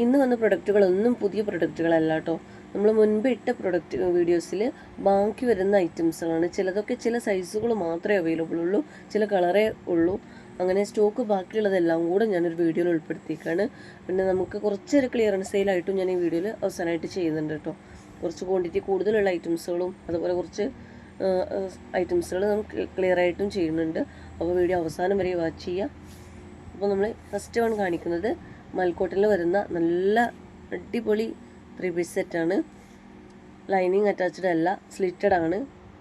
ഇന്ന് വന്ന പ്രൊഡക്റ്റുകളൊന്നും പുതിയ പ്രൊഡക്റ്റുകളല്ല കേട്ടോ നമ്മൾ മുൻപ് ഇട്ട പ്രൊഡക്റ്റ് വീഡിയോസിൽ ബാക്കി വരുന്ന ഐറ്റംസുകളാണ്. ചിലതൊക്കെ ചില സൈസുകൾ മാത്രമേ അവൈലബിൾ ഉള്ളൂ ചില കളറേ ഉള്ളൂ. അങ്ങനെ സ്റ്റോക്ക് ബാക്കിയുള്ളതെല്ലാം കൂടെ ഞാനൊരു വീഡിയോയിൽ ഉൾപ്പെടുത്തിയേക്കാണ്. പിന്നെ നമുക്ക് കുറച്ചൊരു ക്ലിയറൻസ് സെയിലായിട്ടും ഞാൻ ഈ വീഡിയോയിൽ അവസാനമായിട്ട് ചെയ്യുന്നുണ്ട് കേട്ടോ കുറച്ച് ക്വാണ്ടിറ്റി കൂടുതലുള്ള ഐറ്റംസുകളും അതുപോലെ കുറച്ച് ഐറ്റംസുകൾ നമുക്ക് ക്ലിയർ ആയിട്ടും ചെയ്യുന്നുണ്ട്. അപ്പോൾ വീഡിയോ അവസാനം വരെ വാച്ച് ചെയ്യുക. അപ്പോൾ നമ്മൾ ഫസ്റ്റ് വൺ കാണിക്കുന്നത് മൽക്കോട്ടിൽ വരുന്ന നല്ല അടിപൊളി ത്രീ പീസ് സെറ്റാണ് ലൈനിങ് അറ്റാച്ച്ഡ് അല്ല സ്ലിറ്റഡ് ആണ്.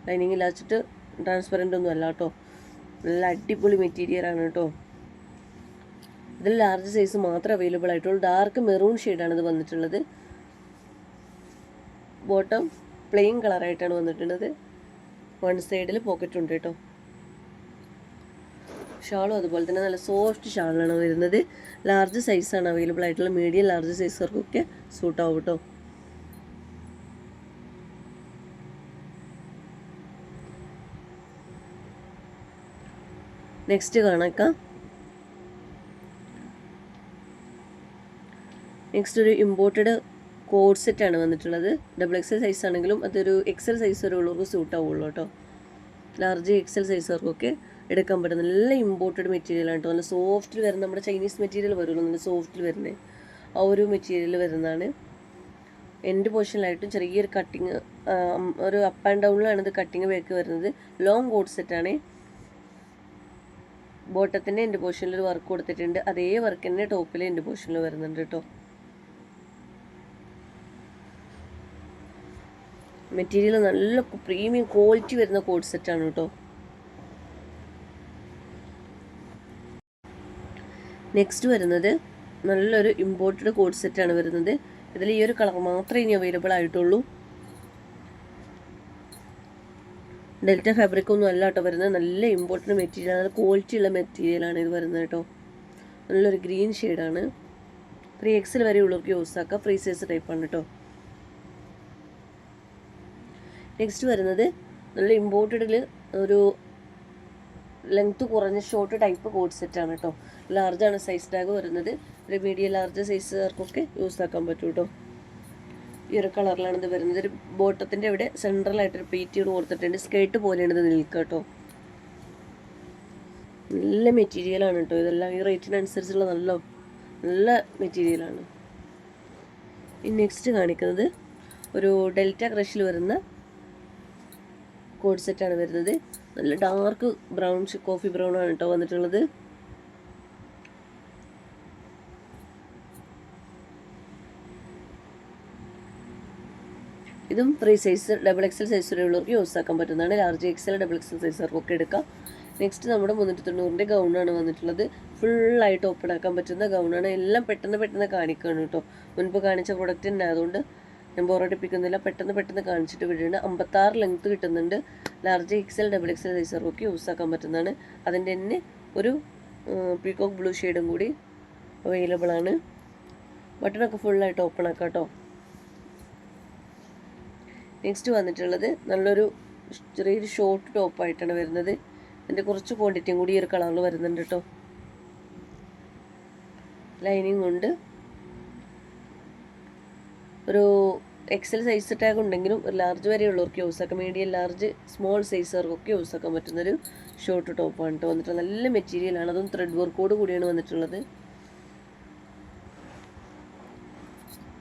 ലൈനിങ് ഇല്ലാച്ചിട്ട് ട്രാൻസ്പെറന്റ് ഒന്നും അല്ല കേട്ടോ നല്ല അടിപൊളി മെറ്റീരിയൽ ആണ് കേട്ടോ ഇതിൽ ലാർജ് സൈസ് മാത്രമേ അവൈലബിൾ ആയിട്ടുള്ളൂ. ഡാർക്ക് മെറൂൺ ഷെയ്ഡാണ് ഇത് വന്നിട്ടുള്ളത്. ബോട്ടം പ്ലെയിൻ കളറായിട്ടാണ് വന്നിട്ടുള്ളത്. വൺ സൈഡിൽ പോക്കറ്റ് ഉണ്ട് കേട്ടോ ഷാളും അതുപോലെ തന്നെ നല്ല സോഫ്റ്റ് ഷാളാണ് വരുന്നത്. ലാർജ് സൈസാണ് അവൈലബിൾ ആയിട്ടുള്ള മീഡിയം ലാർജ് സൈസുകാർക്കൊക്കെ സൂട്ട് ആവും കേട്ടോ നെക്സ്റ്റ് കാണാക്കാം. നെക്സ്റ്റ് ഒരു ഇമ്പോർട്ടഡ് കോഡ് ആണ് വന്നിട്ടുള്ളത്. ഡബിൾ എക്സൽ സൈസ് ആണെങ്കിലും അതൊരു എക്സൽ സൈസ് വരെ ഉള്ളവർക്ക് സൂട്ട് ആവുള്ളൂ കേട്ടോ ലാർജ് എക്സൽ സൈസുകാർക്കൊക്കെ എടുക്കാൻ പറ്റും. നല്ല ഇമ്പോർട്ടഡ് മെറ്റീരിയൽ ആണ് കേട്ടോ. നല്ല സോഫ്റ്റിൽ വരുന്ന നമ്മുടെ ചൈനീസ് മെറ്റീരിയൽ വരുമല്ലോ നല്ല സോഫ്റ്റിൽ വരുന്നത് ആ ഒരു മെറ്റീരിയൽ വരുന്നതാണ്. എന്റെ പോർഷനിലായിട്ടും ചെറിയൊരു കട്ടിങ് ഒരു അപ്പ് ആൻഡ് ഡൗണിലാണ് ഇത് കട്ടിങ് വേക്ക് വരുന്നത്. ലോങ് കോഡ് സെറ്റാണ് ബോട്ടത്തിന്റെ എന്റെ പോർഷനിൽ ഒരു വർക്ക് കൊടുത്തിട്ടുണ്ട്. അതേ വർക്ക് തന്നെ ടോപ്പിൽ എന്റെ പോർഷനിൽ വരുന്നുണ്ട് കേട്ടോ. മെറ്റീരിയൽ നല്ല പ്രീമിയം ക്വാളിറ്റി വരുന്ന കോഡ് സെറ്റാണ് കേട്ടോ. നെക്സ്റ്റ് വരുന്നത് നല്ലൊരു ഇമ്പോർട്ടഡ് കോഡ് സെറ്റാണ് വരുന്നത്. ഇതിൽ ഈ ഒരു കളർ മാത്രമേ ഇനി അവൈലബിൾ ആയിട്ടുള്ളൂ. ഡെൽറ്റ ഫാബ്രിക് ഒന്നും അല്ല കേട്ടോ വരുന്നത്. നല്ല ഇമ്പോർട്ടന്റ് മെറ്റീരിയൽ നല്ല ക്വാളിറ്റി ഉള്ള മെറ്റീരിയലാണ് ഇത് വരുന്നത് കേട്ടോ. നല്ലൊരു ഗ്രീൻ ഷെയ്ഡാണ് ത്രീ എക്സിൽ വരെ ഉള്ളവർക്ക് യൂസ് ആക്കാം. ഫ്രീ സൈസ് ടൈപ്പാണ് കേട്ടോ. നെക്സ്റ്റ് വരുന്നത് നല്ല ഇമ്പോർട്ടഡിൽ ഒരു ലെങ്ത് കുറഞ്ഞ ഷോർട്ട് ടൈപ്പ് കോഡ് സെറ്റാണ് കേട്ടോ ലാർജാണ് സൈസ് ടാഗ് വരുന്നത്. ഒരു മീഡിയം ലാർജ് സൈസുകാർക്കൊക്കെ യൂസ് ആക്കാൻ പറ്റും കേട്ടോ ഈ ഒരു കളറിലാണ് ഇത് വരുന്നത്. ഒരു ബോട്ടത്തിന്റെ ഇവിടെ സെൻട്രലായിട്ടൊരു പേറ്റിയോട് കൊടുത്തിട്ടുണ്ട്. സ്കേർട്ട് പോലെയാണ് ഇത് നിൽക്കുക കേട്ടോ നല്ല മെറ്റീരിയലാണ് കേട്ടോ ഇതെല്ലാം ഈ റേറ്റിനനുസരിച്ചുള്ള നല്ല നല്ല മെറ്റീരിയലാണ് ഈ നെക്സ്റ്റ് കാണിക്കുന്നത് ഒരു ഡെൽറ്റ ക്രഷിൽ വരുന്ന കോഡ് സെറ്റാണ് വരുന്നത്. നല്ല ഡാർക്ക് ബ്രൗൺ കോഫി ബ്രൗൺ ആണ് കേട്ടോ വന്നിട്ടുള്ളത്. ഇതും three size double XL size വരെയുള്ളവർക്ക് use ആക്കാൻ പറ്റുന്നതാണ്. ലാർജ് എക്സൽ ഡബിൾ എക്സൽ സൈസുകാർക്കൊക്കെ എടുക്കാം. നെക്സ്റ്റ് നമ്മുടെ മുന്നൂറ്റി തൊണ്ണൂറിന്റെ ഗൗണാണ് വന്നിട്ടുള്ളത്. ഫുള്ളായിട്ട് ഓപ്പൺ ആക്കാൻ പറ്റുന്ന ഗൗണാണ് എല്ലാം പെട്ടെന്ന് പെട്ടെന്ന് കാണിക്കുകയാണ് കേട്ടോ മുൻപ് കാണിച്ച പ്രൊഡക്റ്റ് തന്നെ. അതുകൊണ്ട് ഞാൻ ബോറടിപ്പിക്കുന്നില്ല പെട്ടെന്ന് പെട്ടെന്ന് കാണിച്ചിട്ട് വിടുകയാണ് അമ്പത്താറ് ലെങ്ത്ത് കിട്ടുന്നുണ്ട്. ലാർജ് എക്സൽ ഡബിൾ എക്സൽ ഒക്കെ യൂസ് ആക്കാൻ പറ്റുന്നതാണ്. അതിന്റെ തന്നെ ഒരു പീകോക്ക് ബ്ലൂ ഷെയ്ഡും കൂടി അവൈലബിൾ ആണ്. ബട്ടണൊക്കെ ഫുള്ളായിട്ട് ഓപ്പൺ ആക്കാം കേട്ടോ. നെക്സ്റ്റ് വന്നിട്ടുള്ളത് നല്ലൊരു ചെറിയൊരു ഷോർട്ട് ടോപ്പായിട്ടാണ് വരുന്നത്. അതിന്റെ കുറച്ച് ക്വാണ്ടിറ്റിയും കൂടി ഈ ഒരു കളറിൽ വരുന്നുണ്ട് കേട്ടോ. ലൈനിങ് ഉണ്ട്. ഒരു എക്സൽ സൈസ് ടാഗ് ഉണ്ടെങ്കിലും ഒരു ലാർജ് വരെയുള്ളവർക്ക് യൂസ് ആക്കാം മീഡിയം ലാർജ് സ്മോൾ സൈസുകാർക്കൊക്കെ യൂസ് ആക്കാൻ പറ്റുന്നൊരു ഷോർട്ട് ടോപ്പാണ് കേട്ടോ വന്നിട്ട് നല്ല മെറ്റീരിയലാണ് അതും ത്രെഡ് വർക്കോട് കൂടിയാണ് വന്നിട്ടുള്ളത്.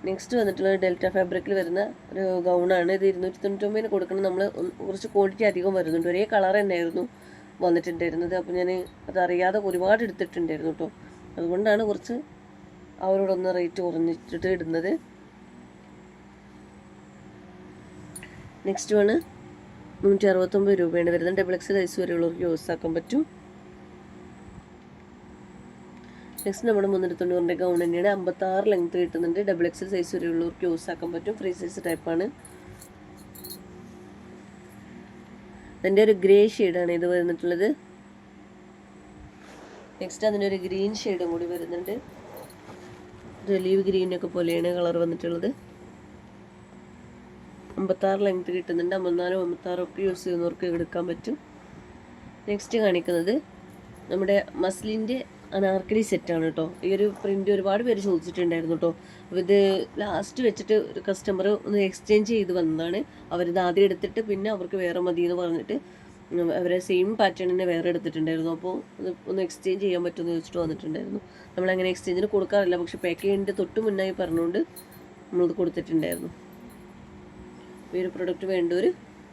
നെക്സ്റ്റ് വന്നിട്ടുള്ളത് ഡെൽറ്റ ഫാബ്രിക്കിൽ വരുന്ന ഒരു ഗൗണാണ് ഇത് ഇരുന്നൂറ്റി തൊണ്ണൂറ്റൊമ്പതിന് കൊടുക്കണം നമ്മൾ കുറച്ച് ക്വാളിറ്റി അധികം വരുന്നുണ്ട്. ഒരേ കളർ തന്നെയായിരുന്നു വന്നിട്ടുണ്ടായിരുന്നത്. അപ്പോൾ ഞാൻ അതറിയാതെ ഒരുപാട് എടുത്തിട്ടുണ്ടായിരുന്നു കേട്ടോ അതുകൊണ്ടാണ് കുറച്ച് അവരോടൊന്ന് റേറ്റ് കുറഞ്ഞിട്ട് ഇടുന്നത്. നെക്സ്റ്റ് വണ് നൂറ്റി അറുപത്തൊമ്പത് രൂപയാണ് വരുന്നത്. ഡബിൾ എക്സ് ഐസ് വരെയുള്ളവർക്ക് യൂസ് ആക്കാൻ പറ്റും. നെക്സ്റ്റ് നമ്മുടെ മുന്നൂറ്റി തൊണ്ണൂറിന്റെ ഗൗൺ തന്നെയാണ്. അമ്പത്താറ് ലെങ്ത് കിട്ടുന്നുണ്ട്. ഡബിൾ എക്സ് സൈസ് വരെയുള്ളവർക്ക് യൂസ് ആക്കാൻ പറ്റും. ഫ്രീ സൈസ് ടൈപ്പാണ് അതിന്റെ ഒരു ഗ്രേ ഷെയ്ഡാണ് ഇത് വന്നിട്ടുള്ളത്. നെക്സ്റ്റ് അതിന്റെ ഒരു ഗ്രീൻ ഷെയ്ഡും കൂടി വരുന്നുണ്ട്. ഒരു ഒലീവ് ഗ്രീനൊക്കെ പോലെയാണ് കളർ വന്നിട്ടുള്ളത്. അമ്പത്താറ് ലെങ്ത് കിട്ടുന്നുണ്ട്. അമ്പത്തിനാലും അമ്പത്താറും ഒക്കെ യൂസ് ചെയ്യുന്നവർക്ക് എടുക്കാൻ പറ്റും. നെക്സ്റ്റ് കാണിക്കുന്നത് നമ്മുടെ മസ്ലിന്റെ അനാർക്കലി സെറ്റാണ് കേട്ടോ. ഈ ഒരു പ്രിന്റ് ഒരുപാട് പേര് ചോദിച്ചിട്ടുണ്ടായിരുന്നു കേട്ടോ. അപ്പോൾ ഇത് ലാസ്റ്റ് വെച്ചിട്ട് ഒരു കസ്റ്റമർ ഒന്ന് എക്സ്ചേഞ്ച് ചെയ്ത് വന്നതാണ്. അവരിത് ആദ്യം എടുത്തിട്ട് പിന്നെ അവർക്ക് വേറെ മതി എന്ന് പറഞ്ഞിട്ട് അവരെ സെയിം പാറ്റേൺ തന്നെ വേറെ എടുത്തിട്ടുണ്ടായിരുന്നു. അപ്പോൾ അത് ഒന്ന് എക്സ്ചേഞ്ച് ചെയ്യാൻ പറ്റുമെന്ന് ചോദിച്ചിട്ട് വന്നിട്ടുണ്ടായിരുന്നു. നമ്മളങ്ങനെ എക്സ്ചേഞ്ചിന് കൊടുക്കാറില്ല. പക്ഷെ പാക്ക് ചെയ്യേണ്ടത് തൊട്ട് മുന്നായി പറഞ്ഞുകൊണ്ട് നമ്മളത് കൊടുത്തിട്ടുണ്ടായിരുന്നു. ഈ ഒരു പ്രൊഡക്റ്റ് വേണ്ടവർ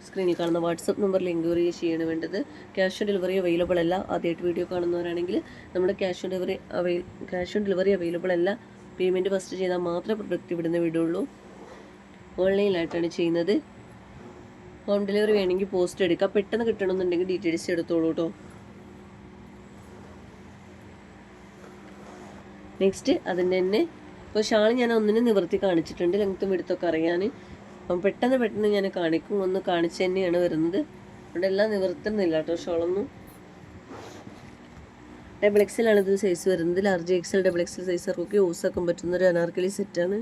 സ്ക്രീനിൽ കാണുന്ന വാട്സപ്പ് നമ്പറിൽ എൻക്വയറി ചെയ്യണം വേണ്ടത്. ക്യാഷ് ഓൺ ഡെലിവറി അവൈലബിൾ അല്ല. ആദ്യമായിട്ട് വീഡിയോ കാണുന്നവരാണെങ്കിൽ നമ്മുടെ cash on delivery Avvai cash on delivery available അല്ല. പേയ്മെന്റ് ഫസ്റ്റ് ചെയ്താൽ മാത്രമേ പ്രൊഡക്റ്റ് ഇവിടുന്ന് വിടുള്ളൂ. ഓൺലൈനിലായിട്ടാണ് ചെയ്യുന്നത്. ഹോം ഡെലിവറി വേണമെങ്കിൽ പോസ്റ്റ് എടുക്കാം. പെട്ടെന്ന് കിട്ടണമെന്നുണ്ടെങ്കിൽ ഡീറ്റെയിൽസ് എടുത്തോളൂ കേട്ടോ നെക്സ്റ്റ് അതിന്റെ തന്നെ ഇപ്പോൾ ഷാൾ ഞാൻ ഒന്നിനെ നിവർത്തി കാണിച്ചിട്ടുണ്ട്. ലെങ്ത്തും എടുത്തൊക്കെ അറിയാൻ അപ്പം പെട്ടെന്ന് പെട്ടെന്ന് ഞാൻ കാണിക്കും. ഒന്ന് കാണിച്ച് തന്നെയാണ് വരുന്നത്. ഇവിടെ എല്ലാം നിവർത്തുന്നില്ല കേട്ടോ ഷോളൊന്നും. ഡബിൾ എക്സലാണ് ഇത് സൈസ് വരുന്നത്. Large XL double XL size ഒക്കെ യൂസ് ആക്കാൻ പറ്റുന്ന ഒരു അനാർക്കലി സെറ്റാണ്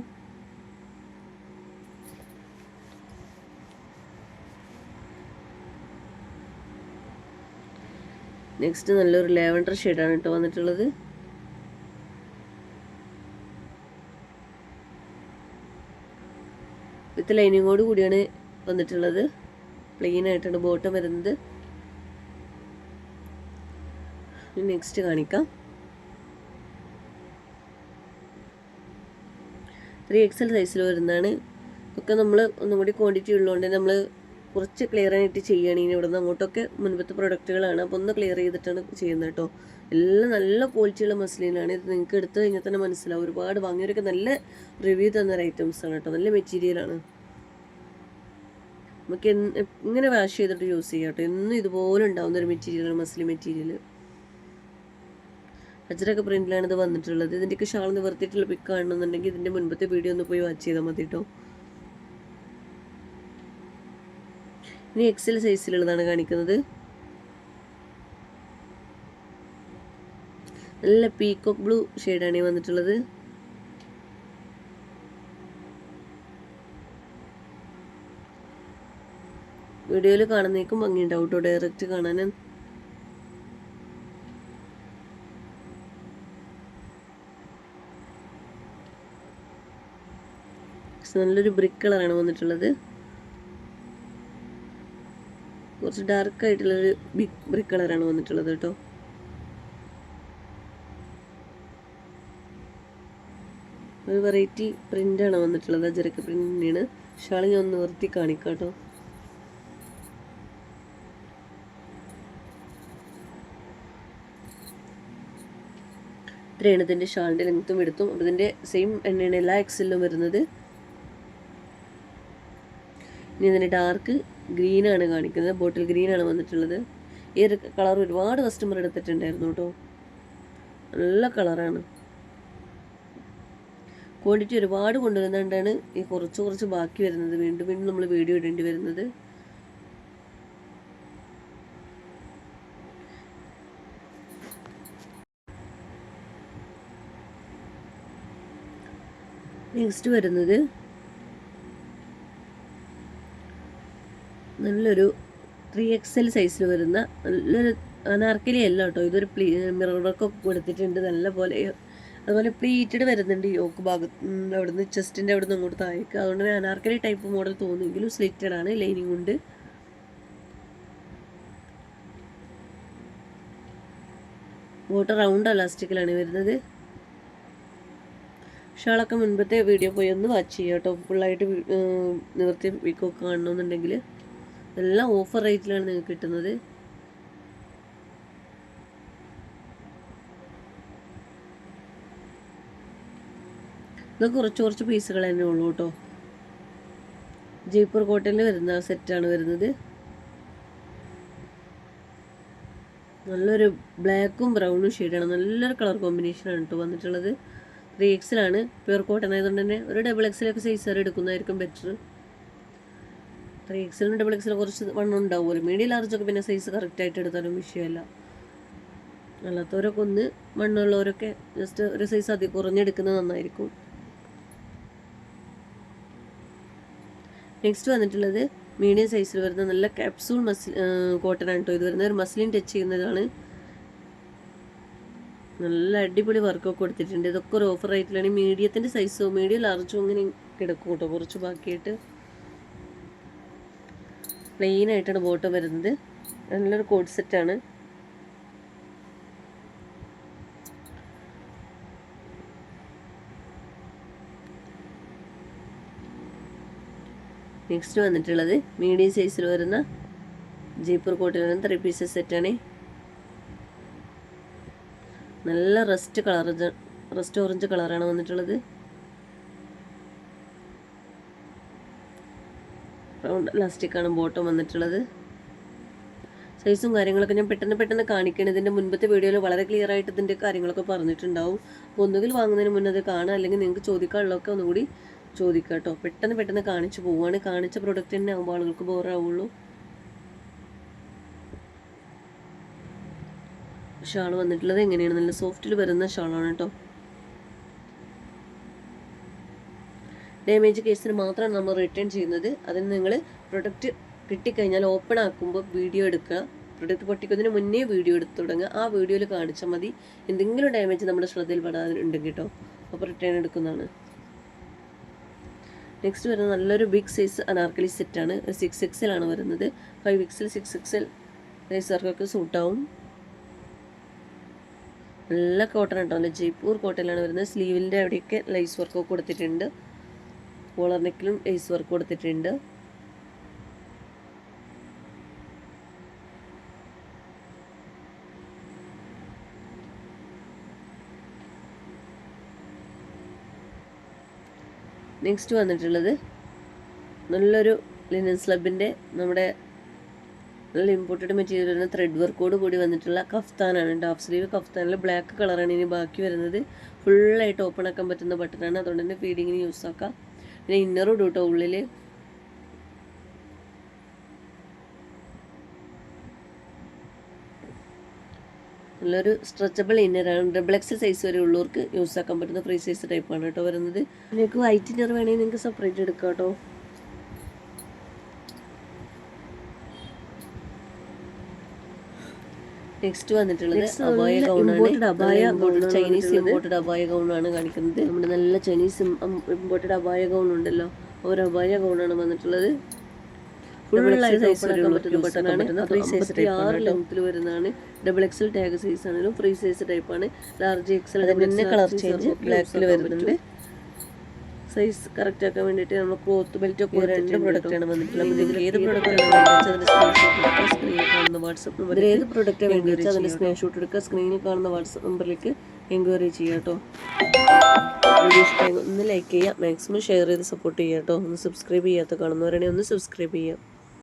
നെക്സ്റ്റ് നല്ലൊരു ലാവൻഡർ ഷെയ്ഡാണ് കേട്ടോ വന്നിട്ടുള്ളത്. വിത്ത് ലൈനിങ്ങോട് കൂടിയാണ് വന്നിട്ടുള്ളത്. പ്ലെയിൻ ആയിട്ടാണ് ബോട്ടം വരുന്നത്. നെക്സ്റ്റ് കാണിക്കാം. ത്രീ എക്സൽ സൈസിൽ വരുന്നതാണ്. ഒക്കെ നമ്മൾ ഒന്നും കൂടി ക്വാണ്ടിറ്റി ഉള്ളതുകൊണ്ട് നമ്മൾ കുറച്ച് ക്ലിയർ ആയിട്ട് ചെയ്യുകയാണെങ്കിൽ ഇവിടെ നിന്ന് അങ്ങോട്ടൊക്കെ മുൻപത്തെ പ്രൊഡക്റ്റുകളാണ് അപ്പോൾ ഒന്ന് ക്ലിയർ ചെയ്തിട്ടാണ് ചെയ്യുന്നത് കേട്ടോ എല്ലാം നല്ല ക്വാളിറ്റിയുള്ള മസ്ലിനാണ് ഇത് നിങ്ങൾക്ക് എടുത്തു കഴിഞ്ഞാൽ തന്നെ മനസ്സിലാവും. ഒരുപാട് വാങ്ങിയവരൊക്കെ നല്ല റിവ്യൂ തന്നൊരു ഐറ്റംസ് ആണ് കേട്ടോ നല്ല മെറ്റീരിയലാണ് നമുക്ക് എങ്ങനെ വാഷ് ചെയ്തിട്ട് യൂസ് ചെയ്യാം കേട്ടോ എന്നും ഇതുപോലെ ഉണ്ടാവുന്ന ഒരു മെറ്റീരിയൽ മസ്ലി മെറ്റീരിയൽ അജറൊക്കെ പ്രിന്റിലാണ് ഇത് വന്നിട്ടുള്ളത്. ഇതിന്റെയൊക്കെ ഷാൾ നിവർത്തിയിട്ടുള്ള പിക്ക് കാണണമെന്നുണ്ടെങ്കിൽ ഇതിന്റെ മുൻപത്തെ വീഡിയോ ഒന്ന് പോയി വാച്ച് ചെയ്താൽ മതി കേട്ടോ ഇനി എക്സൽ സൈസിലുള്ളതാണ് കാണിക്കുന്നത്. നല്ല പീക്കോക്ക് ബ്ലൂ ഷെയ്ഡാണ് വന്നിട്ടുള്ളത്. വീഡിയോയിൽ കാണുന്നേക്കും ഭംഗിയുണ്ടാവും കേട്ടോ ഡയറക്റ്റ് കാണാൻ. നല്ലൊരു ബ്രിക്ക് കളറാണ് വന്നിട്ടുള്ളത്. കുറച്ച് ഡാർക്ക് ആയിട്ടുള്ളൊരു ബിഗ് ബ്രിക്ക് കളറാണ് വന്നിട്ടുള്ളത് കേട്ടോ. ഒരു വെറൈറ്റി പ്രിന്റാണ് വന്നിട്ടുള്ളത്. അജരക്ക് പ്രിന്റ് തന്നെയാണ് ഷാളി ഞാൻ ഒന്ന് നിർത്തി കാണിക്കാം കേട്ടോ. ഇത്രയാണ് ഇതിന്റെ ഷാളിന്റെ ലെങ്ത്തും എടുത്തും അപ്പോൾ ഇതിന്റെ സെയിം എണ്ണയാണ് എല്ലാ എക്സലിലും വരുന്നത്. ഇനി ഇതിന്റെ ഡാർക്ക് ഗ്രീനാണ് കാണിക്കുന്നത്. ബോട്ടിൽ ഗ്രീനാണ് വന്നിട്ടുള്ളത്. ഈ ഒരു കളർ ഒരുപാട് കസ്റ്റമർ എടുത്തിട്ടുണ്ടായിരുന്നു കേട്ടോ. നല്ല കളറാണ് ക്വാണ്ടിറ്റി ഒരുപാട് കൊണ്ടുവരുന്നതുകൊണ്ടാണ് ഈ കുറച്ച് കുറച്ച് ബാക്കി വരുന്നത്. വീണ്ടും വീണ്ടും നമ്മൾ വീഡിയോ ഇടേണ്ടി വരുന്നത്. നെക്സ്റ്റ് വരുന്നത് നല്ലൊരു ത്രീ എക്സ് എൽ സൈസിൽ വരുന്ന നല്ലൊരു അനാർക്കലി അല്ല കേട്ടോ ഇതൊരു പ്ലീ മിറർ കൊടുത്തിട്ടുണ്ട്. നല്ല പോലെ അതുപോലെ പ്ലീറ്റഡ് വരുന്നുണ്ട്. യോക്ക് ഭാഗത്ത് അവിടുന്ന് ചെസ്റ്റിന്റെ അവിടെ നിന്ന് അങ്ങോട്ട് താഴേക്ക്. അതുകൊണ്ട് തന്നെ അനാർക്കലി ടൈപ്പ് മോഡൽ തോന്നുമെങ്കിലും സ്ലിറ്റഡ് ആണ് ലൈനിങ് ഉണ്ട്. ബോട്ട് റൗണ്ട് അലാസ്റ്റിക്കിലാണ് വരുന്നത്. ഷാളൊക്കെ മുൻപത്തെ വീഡിയോ പോയി ഒന്ന് വാച്ച് ചെയ്യുക കേട്ടോ. ഫുള്ളായിട്ട് നിവർത്തി വീക്കൊക്കെ കാണണമെന്നുണ്ടെങ്കിൽ എല്ലാം ഓഫർ റേറ്റിലാണ് നിങ്ങൾക്ക് കിട്ടുന്നത്. ഇതൊക്കെ കുറച്ച് കുറച്ച് പീസുകൾ തന്നെ ഉള്ളൂ കേട്ടോ. ജയ്പൂർ കോട്ടയിൽ വരുന്ന സെറ്റാണ് വരുന്നത്. നല്ലൊരു ബ്ലാക്കും ബ്രൗണും ഷെയ്ഡാണ് നല്ലൊരു കളർ കോമ്പിനേഷനാണ് കേട്ടോ വന്നിട്ടുള്ളത്. ത്രീ എക്സിലാണ് പ്യുവർ കോട്ടൺ ആയതുകൊണ്ട് തന്നെ ഒരു ഡബിൾ എക്സിലൊക്കെ സൈസ് വരെ എടുക്കുന്നതായിരിക്കും ബെറ്റർ ത്രീ എക്സിലും ഡബിൾ എക്സിലും കുറച്ച് വണ്ണം ഉണ്ടാവുമല്ലോ മീഡിയം ലാർജൊക്കെ പിന്നെ സൈസ് കറക്റ്റായിട്ട് എടുത്താലും വിഷയമല്ല. അല്ലാത്തവരൊക്കെ ഒന്ന് മണ്ണുള്ളവരൊക്കെ ജസ്റ്റ് ഒരു സൈസ് അധികം കുറഞ്ഞെടുക്കുന്നത് നന്നായിരിക്കും. നെക്സ്റ്റ് വന്നിട്ടുള്ളത് മീഡിയം സൈസിൽ വരുന്ന നല്ല ക്യാപ്സൂൾ മസിൽ കോട്ടൺ ആണ് കേട്ടോ ഇത് വരുന്ന ഒരു മസ്ലിൻ ടച്ച് ചെയ്യുന്നതാണ്. നല്ല അടിപൊളി വർക്കൊക്കെ കൊടുത്തിട്ടുണ്ട്. ഇതൊക്കെ ഒരു ഓഫർ റേറ്റിലാണ് മീഡിയത്തിന്റെ സൈസോ മീഡിയം ലാർജോ അങ്ങനെ കിടക്കും കേട്ടോ. കുറച്ച് ബാക്കിയായിട്ട് പ്ലെയിൻ ആയിട്ടാണ് ബോട്ടം വരുന്നത്. നല്ലൊരു കോഡ് സെറ്റാണ് നെക്സ്റ്റ് വന്നിട്ടുള്ളത് മീഡിയം സൈസിൽ വരുന്ന ജയ്പൂർ കോട്ടിൽ വരുന്ന ത്രീ പീസസ് സെറ്റാണ് നല്ല റസ്റ്റ് കളർ റസ്റ്റ് ഓറഞ്ച് കളറാണ് വന്നിട്ടുള്ളത്. റൗണ്ട് ലാസ്റ്റിക്കാണ് ബോട്ടം വന്നിട്ടുള്ളത്. സൈസും കാര്യങ്ങളൊക്കെ ഞാൻ പെട്ടെന്ന് പെട്ടെന്ന് കാണിക്കണം. ഇതിന്റെ മുൻപത്തെ വീഡിയോയിൽ വളരെ ക്ലിയർ ആയിട്ട് ഇതിന്റെ കാര്യങ്ങളൊക്കെ പറഞ്ഞിട്ടുണ്ടാവും. അപ്പോൾ ഒന്നുകിൽ വാങ്ങുന്നതിന് മുന്നേ അത് കാണാം അല്ലെങ്കിൽ നിങ്ങൾക്ക് ചോദിക്കാനുള്ളതൊക്കെ ഒന്നുകൂടി ചോദിക്കാം കേട്ടോ പെട്ടെന്ന് പെട്ടെന്ന് കാണിച്ചു പോവുകയാണ് കാണിച്ച പ്രൊഡക്റ്റ് തന്നെ ആകുമ്പോൾ ആളുകൾക്ക് ബോറാവുള്ളൂ ഷാൾ വന്നിട്ടുള്ളത് എങ്ങനെയാണ്? നല്ല സോഫ്റ്റിൽ വരുന്ന ഷാളാണ് കേട്ടോ ഡാമേജ് കേസിന് മാത്രമാണ് നമ്മൾ റിട്ടേൺ ചെയ്യുന്നത്. അതിന് നിങ്ങൾ പ്രൊഡക്റ്റ് കിട്ടിക്കഴിഞ്ഞാൽ ഓപ്പൺ ആക്കുമ്പോൾ വീഡിയോ എടുക്കുക. പ്രൊഡക്റ്റ് പൊട്ടിക്കുന്നതിന് മുന്നേ വീഡിയോ എടുത്ത് തുടങ്ങുക. ആ വീഡിയോയിൽ കാണിച്ചാൽ മതി എന്തെങ്കിലും ഡാമേജ് നമ്മുടെ ശ്രദ്ധയിൽ പെടാനുണ്ടെങ്കിൽ കേട്ടോ അപ്പോൾ റിട്ടേൺ എടുക്കുന്നതാണ്. നെക്സ്റ്റ് വരുന്നത് നല്ലൊരു ബിഗ് സൈസ് അനാർക്കലി സെറ്റാണ് സിക്സ് എക്സൽ ആണ് വരുന്നത്. ഫൈവ് എക്സൽ സിക്സ് എക്സൽ സൈസുകാർക്കൊക്കെ സൂട്ടാവും നല്ല കോട്ടൺ കേട്ടോ നല്ല ജയ്പൂർ കോട്ടനിലാണ് വരുന്നത്. സ്ലീവിന്റെ അവിടെയൊക്കെ ലൈസ് വർക്കൊക്കെ കൊടുത്തിട്ടുണ്ട്. കോളർ നെക്കിലും ലൈസ് വർക്ക് കൊടുത്തിട്ടുണ്ട്. നെക്സ്റ്റ് വന്നിട്ടുള്ളത് നല്ലൊരു ലിനൻ സ്ലബിന്റെ നമ്മുടെ നല്ല ഇമ്പോർട്ടഡ് മെറ്റീരിയൽ വരുന്ന ത്രെഡ് വർക്കോട് കൂടി വന്നിട്ടുള്ള കഫ്താനാണ്. ഹാഫ് സ്ലീവ് കഫ്താനിൽ ബ്ലാക്ക് കളറാണ് ഇനി ബാക്കി വരുന്നത്. ഫുള്ളായിട്ട് ഓപ്പൺ ആക്കാൻ പറ്റുന്ന ബട്ടണാണ് അതുകൊണ്ട് തന്നെ ഫീഡിങ്ങിന് യൂസ് ആക്കാം. പിന്നെ ഇന്നറും ഇടും കേട്ടോ ഉള്ളിൽ നല്ലൊരു സ്ട്രെച്ചബിൾ ഇന്നറാണ് ഡബിൾ എക്സ് സൈസ് വരെ ഉള്ളവർക്ക് യൂസ് ആക്കാൻ പറ്റുന്ന ഫ്രീ സൈസ് ടൈപ്പാണ് കേട്ടോ വരുന്നത്. നിങ്ങൾക്ക് വൈറ്റ് ഇന്നർ വേണമെങ്കിൽ നിങ്ങൾക്ക് സെപ്പറേറ്റ് എടുക്കാം കേട്ടോ നെക്സ്റ്റ് വന്നിട്ടുള്ളത് അബായ ഗൗണാണ് അബായ ചൈനീസ് ഇമ്പോർട്ടഡ് അബായ ഗൗണാണ് കാണിക്കുന്നത്. നമ്മുടെ നല്ല ചൈനീസ് ഇമ്പോർട്ടഡ് അബായ ഗൗൺ ഉണ്ടല്ലോ. ഒരു അബായ ഗൗണാണ് വന്നിട്ടുള്ളത്. ലെങ്ത്തിൽ വരുന്നതാണ്. ഡബിൾ എക്സൽ ടാഗ് സൈസ് ആണെങ്കിലും ഫ്രീ സൈസ് ടൈപ്പ് ആണ്. ലാർജ് എക്സൽ കളർ ചേഞ്ച് ബ്ലാക്കിൽ വരുന്നുണ്ട്. സൈസ് കറക്റ്റ് ആക്കാൻ വേണ്ടിയിട്ട് നമ്മൾ ക്ലോത്ത് ബെൽറ്റ് ഒക്കെ രണ്ട് പ്രോഡക്റ്റ് ആണ് വന്നിട്ടുള്ളത് നിങ്ങൾക്ക് ഏത് പ്രോഡക്റ്റ് ആണ് സ്ക്രീനിൽ കാണുന്ന വാട്സപ്പ് നമ്പർ ഏത് പ്രൊഡക്റ്റ് വേണ്ടി അതിന്റെ സ്ക്രീൻഷോട്ട് എടുക്കുക സ്ക്രീനിൽ കാണുന്ന വാട്സപ്പ് നമ്പറിലേക്ക് എൻക്വയറി ചെയ്യുക കേട്ടോ. വീഡിയോ ഇഷ്ടമായി ഒന്ന് ലൈക്ക് ചെയ്യുക. മാക്സിമം ഷെയർ ചെയ്ത് സപ്പോർട്ട് ചെയ്യാം കേട്ടോ. ഒന്ന് സബ്സ്ക്രൈബ് ചെയ്യാത്ത കാണുന്നവരാണെങ്കിൽ ഒന്ന് സബ്സ്ക്രൈബ് ചെയ്യാം